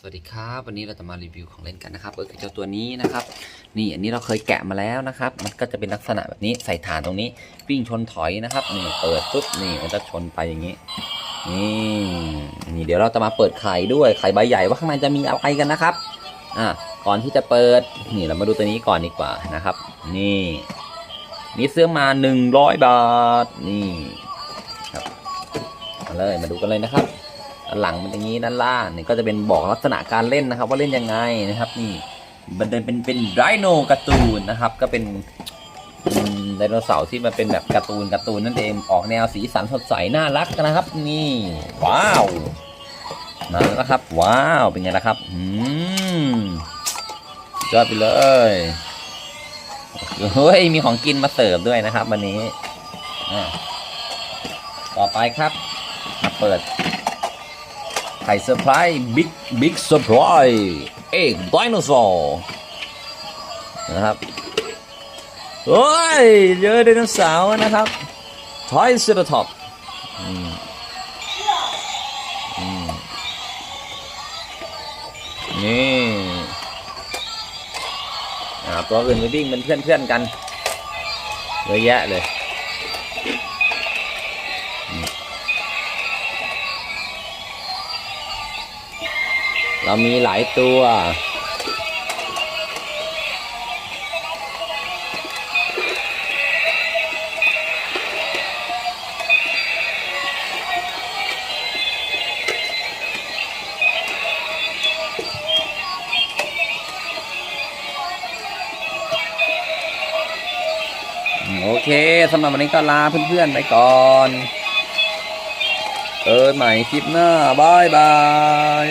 สวัสดีครับ วันนี้เราจะมารีวิวของเล่นกันนะครับก็คือเจ้าตัวนี้นะครับ นี่อันนี้เราเคยแกะมาแล้วนะครับ มันก็จะเป็นลักษณะแบบนี้ใส่ฐานตรงนี้วิ่งชนถอยนะครับนี่เปิดปุ๊บนี่มันจะชนไปอย่างนี้นี่นี่เดี๋ยวเราจะมาเปิดไข่ด้วยไข่ใบใหญ่ว่าข้างในจะมีอะไรกันนะครับอะก่อนที่จะเปิดนี่เรามาดูตัวนี้ก่อนดีกว่านะครับ นี่มีเสื้อมา100บาทนี่ครับมาเลยมาดูกันเลยนะครับ หลังเป็นอย่างนี้ด้านล่างนี่ก็จะเป็นบอกลักษณะการเล่นนะครับ ว่าเล่นยังไงนะครับนี่มันเป็นเป็นเป็นไดโนการ์ตูนนะครับ ก็เป็นไดโนเสาร์ที่มันเป็นแบบการ์ตูนการ์ตูนนั่นเองออกแนวสีสันสดใสน่ารักนะครับ นี่ว้าวมาแล้วครับ ว้าวเป็นไงล่ะครับอืมยอดไปเลยเฮ้ยมีของกินมาเสิร์ฟด้วยนะครับ วันนี้ต่อไปครับมาเปิด ไข่เซอร์ไพรส์บิ๊กบิ๊กเซอร์ไพรส์เอกไดโนเสาร์นะครับเฮ้ยเจอไดโนเสาร์นะครับทอยเซอร์ท็อปนี่อ่าตัวอื่นไปวิ่งเป็นเพื่อนๆกันเยอะแยะเลย เรามีหลายตัว โอเคสำหรับวันนี้ก็ลาเพื่อนๆไปก่อนเจอใหม่คลิปหน้าบายบาย